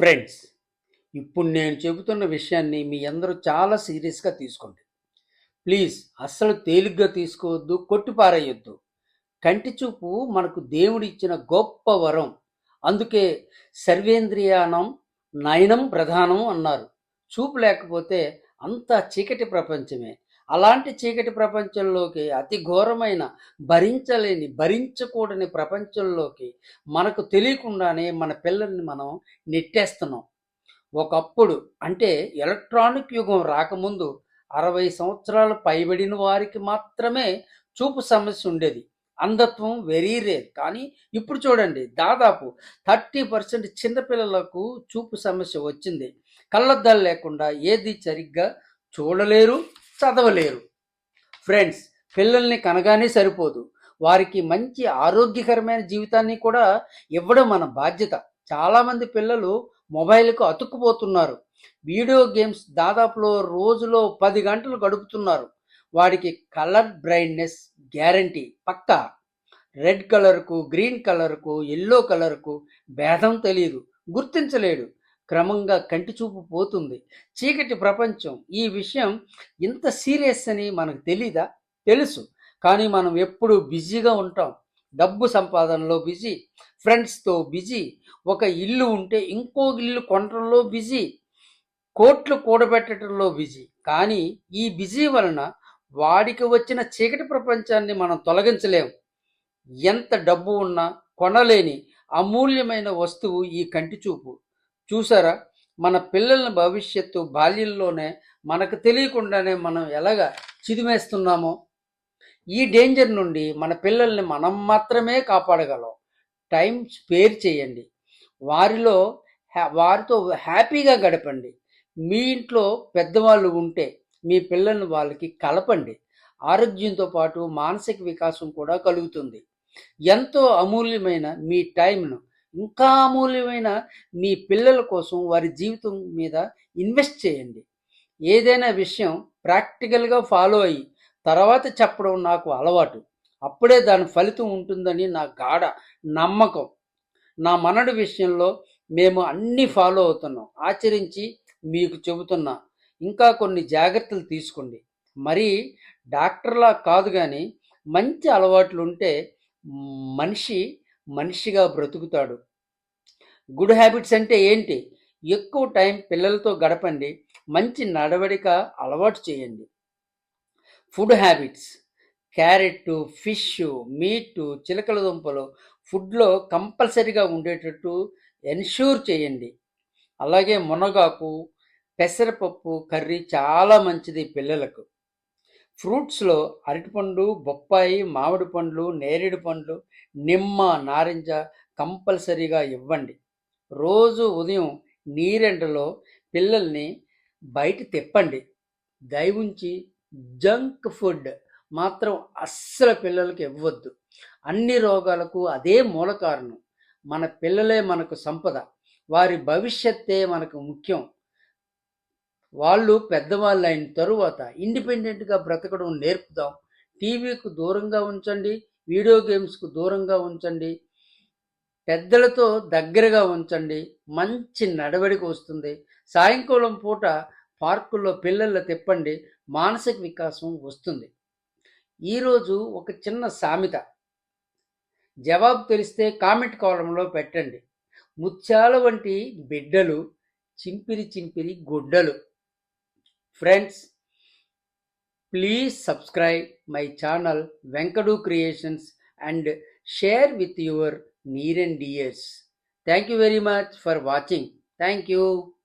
Friends ఇప్పుడు నేను చెబుతున్న విషయాన్ని మీ అందరూ చాలా సీరియస్గా తీసుకోండి. ప్లీజ్ అస్సలు తేలిగ్గా తీసుకోవద్దు కొట్టిపారేయొద్దు. కంటి చూపు మనకు దేవుడిచ్చిన గొప్ప వరం. అందుకే సర్వేంద్రియానం నయనం ప్రధానం అన్నారు. చూపు లేకపోతే అంతా చీకటి ప్రపంచమే. అలాంటి చీకటి ప్రపంచంలోకి అతి ఘోరమైన భరించలేని భరించకూడని ప్రపంచంలోకి మనకు తెలియకుండానే మన పిల్లల్ని మనం నెట్టేస్తున్నాం. ఒకప్పుడు అంటే ఎలక్ట్రానిక్ యుగం రాకముందు అరవై సంవత్సరాలు పైబడిన వారికి మాత్రమే చూపు సమస్య ఉండేది. అంధత్వం వెరీ రేర్. కానీ ఇప్పుడు చూడండి దాదాపు థర్టీ పర్సెంట్ చిన్నపిల్లలకు చూపు సమస్య వచ్చింది. కళ్ళద్దాలు లేకుండా ఏది సరిగ్గా చూడలేరు. చదవలేరు. ఫ్రెండ్స్ పిల్లల్ని కనగానే సరిపోదు. వారికి మంచి ఆరోగ్యకరమైన జీవితాన్ని కూడా ఇవ్వడం మన బాధ్యత. చాలామంది పిల్లలు మొబైల్కు అతుక్కుపోతున్నారు. వీడియో గేమ్స్ దాదాపులో రోజులో పది గంటలు గడుపుతున్నారు. వాడికి కలర్ బ్రైట్నెస్ గ్యారంటీ పక్కా. రెడ్ కలర్కు గ్రీన్ కలర్కు ఎల్లో కలర్కు భేదం తెలియదు గుర్తించలేడు. క్రమంగా కంటి చూపు పోతుంది. చీకటి ప్రపంచం ఈ విషయం ఇంత సీరియస్ అని మనకు తెలీదా? తెలుసు. కానీ మనం ఎప్పుడు బిజీగా ఉంటాం. డబ్బు సంపాదనలో బిజీ ఫ్రెండ్స్తో బిజీ ఒక ఇల్లు ఉంటే ఇంకో ఇల్లు కొనడంలో బిజీ కోట్లు కూడబెట్టడంలో బిజీ. కానీ ఈ బిజీ వలన వాడికి వచ్చిన చీకటి ప్రపంచాన్ని మనం తొలగించలేము ఎంత డబ్బు ఉన్నా కొనలేని అమూల్యమైన వస్తువు ఈ కంటి చూపు చూసారా? మన పిల్లల భవిష్యత్తు బాల్యంలోనే మనకు తెలియకుండానే మనం ఎలాగ చిదిమేస్తున్నామో? ఈ డేంజర్ నుండి మన పిల్లల్ని మనం మాత్రమే కాపాడగలం. టైం స్పేర్ చేయండి. వారిలో హ్యా- వారితో హ్యాపీగా గడపండి. మీ ఇంట్లో పెద్దవాళ్ళు ఉంటే మీ పిల్లల్ని వాళ్ళకి కలపండి. ఆరోగ్యంతో పాటు మానసిక వికాసం కూడా కలుగుతుంది. ఎంతో అమూల్యమైన మీ టైంను ఇంకా అమూల్యమైన మీ పిల్లల కోసం వారి జీవితం మీద ఇన్వెస్ట్ చేయండి. ఏదైనా విషయం ప్రాక్టికల్గా ఫాలో అయ్యి తర్వాత చెప్పడం నాకు అలవాటు. అప్పుడే దాని ఫలితం ఉంటుందని నా గాఢ నమ్మకం. నా మనడు విషయంలో మేము అన్నీ ఫాలో అవుతున్నాం. ఆచరించి మీకు చెబుతున్నా. ఇంకా కొన్ని జాగ్రత్తలు తీసుకోండి. మరి డాక్టర్లా కాదు కానీ మంచి అలవాట్లు ఉంటే మనిషి మనిషిగా బ్రతుకుతాడు. గుడ్ హ్యాబిట్స్ అంటే ఏంటి? ఎక్కువ టైం పిల్లలతో గడపండి మంచి నడవడిక అలవాటు చేయండి. Food habits. Carrot fish meat చిలకల దుంపలు ఫుడ్లో కంపల్సరీగా ఉండేటట్టు ఎన్ష్యూర్ చేయండి. అలాగే మునగాకు పెసరపప్పు కర్రీ చాలా మంచిది పిల్లలకు. ఫ్రూట్స్లో అరటిపండు బొప్పాయి మామిడి పండ్లు నేరేడు పండ్లు నిమ్మ నారింజ కంపల్సరీగా ఇవ్వండి. రోజు ఉదయం నీరెండలో పిల్లల్ని బయట తిప్పండి. దయవుంచి జంక్ ఫుడ్ మాత్రం అస్సలు పిల్లలకి ఇవ్వద్దు. అన్ని రోగాలకు అదే మూల కారణం మన పిల్లలే మనకు సంపద. వారి భవిష్యత్తే మనకు ముఖ్యం. వాళ్ళు పెద్దవాళ్ళు అయిన తరువాత ఇండిపెండెంట్గా బ్రతకడం నేర్పుదాం. టీవీకు దూరంగా ఉంచండి వీడియో గేమ్స్కు దూరంగా ఉంచండి పెద్దలతో దగ్గరగా ఉంచండి మంచి నడవడిక వస్తుంది. సాయంకాలం పూట పార్కుల్లో పిల్లల తిప్పండి మానసిక వికాసం వస్తుంది. ఈరోజు ఒక చిన్న సామెత. జవాబు తెలిస్తే కామెంట్ కాలంలో పెట్టండి. ముత్యాల వంటి బిడ్డలు చింపిరి చింపిరి గుడ్డలు. Friends, please subscribe my channel Venkadu Creations and share with your near and dears. Thank you very much for watching. Thank you.